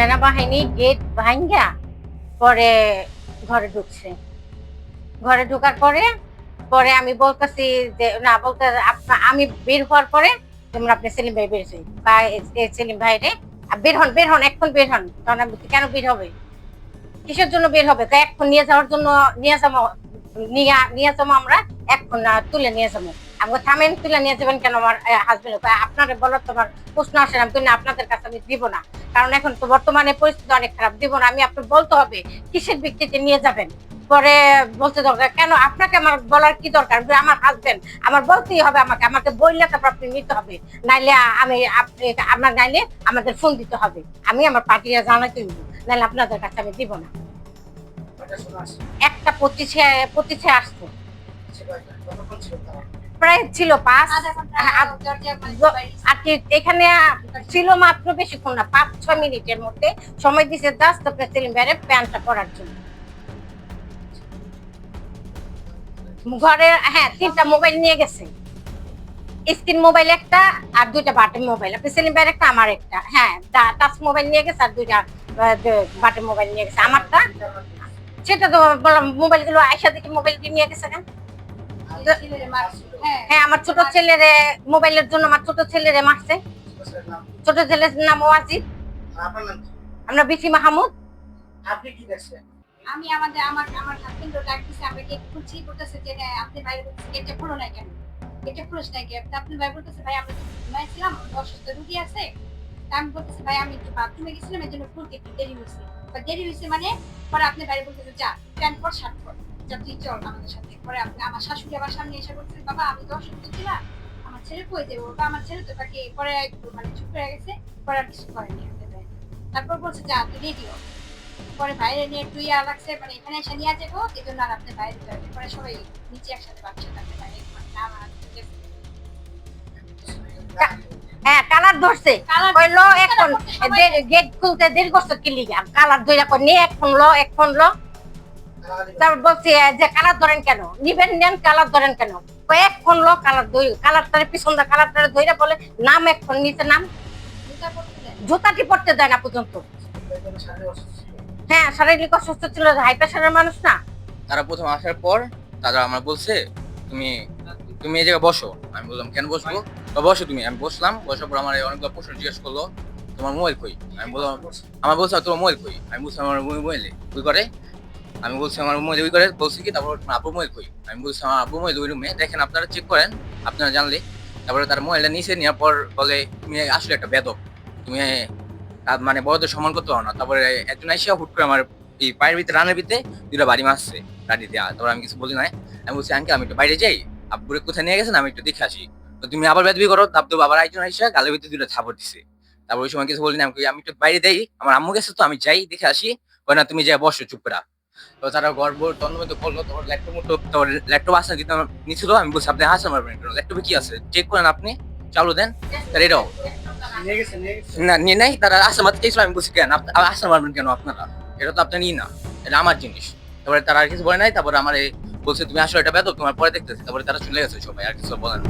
সেনাবাহিনী গেট ভাঙ্গা পরে ঘরে ঢুকছে। ঘরে ঢোকার পরে পরে আমি বলতেছি যে না বলতে আমি বের হওয়ার পরে যেমন আপনি সেলিম ভাই বের হয়েছে বা সেলিম ভাই রে বের হন বের হন এখন বের হন। তখন আমি কেন বের হবে? কিসের জন্য বের হবে? তো এখন নিয়ে যাওয়ার জন্য নিয়ে যাব নিয়ে নিয়ে যাব আমরা এখন তুলে নিয়ে যাব। আমি থামেন তুলে নিয়ে যাবেন কেন আমার হাজবেন্ড আপনারা বলার তোমার প্রশ্ন আসে না। আমি বলি, আপনাদের কাছে আমি দিব না। কারণ এখন তো বর্তমানে পরিস্থিতি অনেক খারাপ। দিব না আমি আপনার বলতে হবে কিসের ভিত্তিতে নিয়ে যাবেন? পরে বলতে দরকার কেন আপনাকে আমার বলার কি দরকার? আমার হাজবেন্ড আমার বলতেই হবে আমাকে আমাকে বললে তারপর আপনি নিতে হবে। নাইলে আমি আপনি আমার নাইলে আমাদের ফোন দিতে হবে। আমি আমার পার্টিরা জানাতে নাইলে আপনাদের কাছে আমি দিব না। একটা পঁচিশে পঁচিশে আসতো প্রায় ছিল পাঁচ। আর কি এখানে ছিল মাত্র বেশিক্ষণ না পাঁচ ছয় মিনিটের মধ্যে সময় দিছে জাস্ট আপনার সেলিম ভাইয়ের প্যান্টটা পরার জন্য। ঘরে হ্যাঁ তিনটা মোবাইল নিয়ে গেছে। স্ক্রিন মোবাইল একটা আর দুইটা বাটন মোবাইল। আপনি সেলিম ভাইয়ের একটা আমার একটা। হ্যাঁ টাচ মোবাইল নিয়ে গেছে আর দুইটা বাটন মোবাইল নিয়ে গেছে। আমারটা সেটা তো বললাম মোবাইলগুলো আয়সা দেখে মোবাইল নিয়ে গেছে কেন। হ্যাঁ আমার ছোট ছেলেরে মোবাইলের জন্য আমার ছোট ছেলেরে মারছে। ছোট ছেলের নাম ওয়াজিদ। আমরা বিসি মাহমুদ। আপনি কি দেখছেন আমি আমাদের, আমার আমার হাজবেন্ড ডাক দিছে আমরা গেট খুলছি বলতেছে যে আপনি বলতেছে গেটটা খোলো না কেন? গেটটা খুলোস না কেন? আপনি ভাই বলতেছে, ভাই আমরা ঘুমাইছিলাম অসুস্থ রুগী আছে। আমি বলতেছে, ভাই, আমি একটু বাথরুমে গেছিলাম, এর জন্য খুলতে একটু দেরি হয়েছে। দেরি হয়েছে মানে পরে আপনি বাইরে বলতেছে, যা, প্যান্ট পর, শার্ট পর। যা তুই চল আমাদের সাথে। পরে আপনি আমার শাশুড়ি আমার সামনে এসে বলছে বাবা আমি তো অসুস্থ ছিলাম আমার ছেলে কই দেবো? বা আমার ছেলে তো তাকে পরে মানে চুপ করে গেছে পরে আর কিছু করেনি। তারপর বলছে যা তুই রেডি হ। পরে বাইরে নিয়ে তুই আর লাগছে মানে এখানে এসে নিয়ে যাব এই জন্য আর আপনি বাইরে যাবে পরে সবাই নিচে একসাথে বাচ্চা থাকতে গেছে। হ্যাঁ কালার ধরছে। কালার কইলো এখন গেট খুলতে দেরি করছে কি লিগা? কালার ধইরা কই নে এখন লো এখন লো। তারপর বলছি, যে কালার ধরেন কেন? নিবেন নেন কালার ধরেন কেন? কই এখন লো কালার ধই কালারটারে পিছন দা কালারটারে ধইরা বলে, নাম এখন নিচে নাম। জুতাটি পড়তে দেয় না পর্যন্ত। হ্যাঁ শারীরিক অসুস্থ ছিল হাই প্রেশারের মানুষ না? তারা প্রথম আসার পর তারা আমার বলছে, তুমি তুমি এই জায়গায় বসো। আমি বললাম, কেন বসবো? বসো তুমি। আমি বসলাম, বসার পর আমার অনেকগুলো প্রশ্ন জিজ্ঞেস করল, তোমার মোবাইল কই? আমি বললাম, আমার বলছে, তোমার মোবাইল কই? আমি বলছি, আমার মোবাইলে ওই করে? আমি বলছি আমার মোবাইল ওই করে, বলছি কি, তারপর আপুর মোবাইল কই? আমি বলছি, আমার আব্বু মোবাইল ওই রুমে, দেখেন আপনারা চেক করেন, আপনারা জানলে। তারপরে তার মোবাইলটা নিচে নেওয়ার পর বলে, তুমি আসলে একটা বেদক, তুমি মানে বড়দের সম্মান করতে পারো না। তারপরে একজন এসে হুট করে আমার এই পায়ের ভিতরে, রানের ভিতরে দুটা বাড়ি মারছে, গাড়ি দেওয়া তারপর আমি কিছু বলি নাই। আমি বলছি আঙ্কে আমি একটু বাইরে যাই, আব্বুরে কোথায় নিয়ে গেছেন? আমি একটু দেখে আসি। তো তুমি আবার বেদবি করো তাপ তো বাবার একজন এসে গালের ভিতরে দুটো থাপড় দিছে। তারপর ওই সময় কিছু বলি না আমি একটু বাইরে দেই আমার আম্মু গেছে তো, আমি যাই, দেখে আসি। না, তুমি যাই, বসো, চুপ করে তো তারা গর্ব করল ল্যাপটপ ল্যাপটপ আসা কিন্তু নিছিল আমি বলছি আপনি ল্যাপটপে কি আছে? চেক করেন আপনি। চালু দেন তার এটাও না নিয়ে নাই তারা মারতে চাইছিল আমি বলছি কেন? কেন আপনারা? এটা তো আপনার ই না এটা আমার জিনিস। তারপরে তারা আর কিছু বলে নাই তারপরে আমার বলছে তুমি আসলে এটা বেদক তোমার পরে দেখতেছি। তারপরে তারা চলে গেছে সবাই আর কিছু বলে না।